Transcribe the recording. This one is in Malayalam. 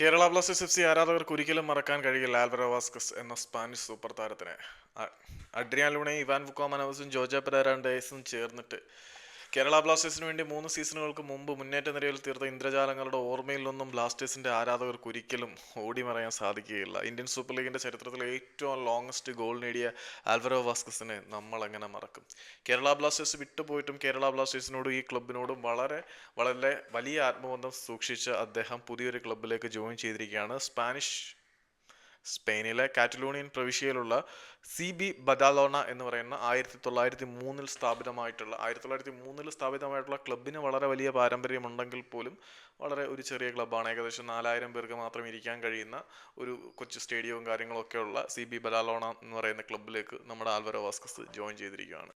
കേരള ബ്ലാസ്റ്റേഴ്സ് എഫ് സി ആരാധകർക്ക് ഒരിക്കലും മറക്കാൻ കഴിയില്ല ആൽവറോ വാസ്കസ് എന്ന സ്പാനിഷ് സൂപ്പർ താരത്തിനെ. അഡ്രിയാൻ ഇവാൻ ബുക്കോമനോസും ജോജ പെരാരാൻഡേസും ചേർന്നിട്ട് കേരള ബ്ലാസ്റ്റേഴ്സിന് വേണ്ടി മൂന്ന് സീസണുകൾക്ക് മുമ്പ് മുന്നേറ്റ നിരയിൽ തീർത്ത ഇന്ദ്രജാലങ്ങളുടെ ഓർമ്മയിൽ നിന്നും ബ്ലാസ്റ്റേഴ്സിന്റെ ആരാധകർക്ക് ഒരിക്കലും ഓടിമറയാൻ സാധിക്കുകയില്ല. ഇന്ത്യൻ സൂപ്പർ ലീഗിന്റെ ചരിത്രത്തിലെ ഏറ്റവും ലോങ്സ്റ്റ് ഗോൾ നേടിയ ആൽവറോ വാസ്കസിനെ നമ്മൾ എങ്ങനെ മറക്കും? കേരള ബ്ലാസ്റ്റേഴ്സ് വിട്ടുപോയിട്ടും കേരള ബ്ലാസ്റ്റേഴ്സിനോടും ഈ ക്ലബിനോടും വളരെ വളരെ വലിയ ആത്മബന്ധം സൂക്ഷിച്ച് അദ്ദേഹം പുതിയൊരു ക്ലബിലേക്ക് ജോയിൻ ചെയ്തിരിക്കുകയാണ്. സ്പാനിഷ് സ്പെയിനിലെ കാറ്റലൂണിയൻ പ്രവിശ്യയിലുള്ള സി ബി ബദാലോണ എന്ന് പറയുന്ന ആയിരത്തി തൊള്ളായിരത്തി മൂന്നിൽ സ്ഥാപിതമായിട്ടുള്ള ആയിരത്തി തൊള്ളായിരത്തി മൂന്നിൽ സ്ഥാപിതമായിട്ടുള്ള ക്ലബിന് വളരെ വലിയ പാരമ്പര്യമുണ്ടെങ്കിൽ പോലും വളരെ ഒരു ചെറിയ ക്ലബ്ബാണ്. ഏകദേശം നാലായിരം പേർക്ക് മാത്രം ഇരിക്കാൻ കഴിയുന്ന ഒരു കൊച്ചു സ്റ്റേഡിയവും കാര്യങ്ങളൊക്കെ ഉള്ള സി ബി ബദാലോണ എന്ന് പറയുന്ന ക്ലബ്ബിലേക്ക് നമ്മുടെ ആൽവരോ വാസ്കസ് ജോയിൻ ചെയ്തിരിക്കുകയാണ്.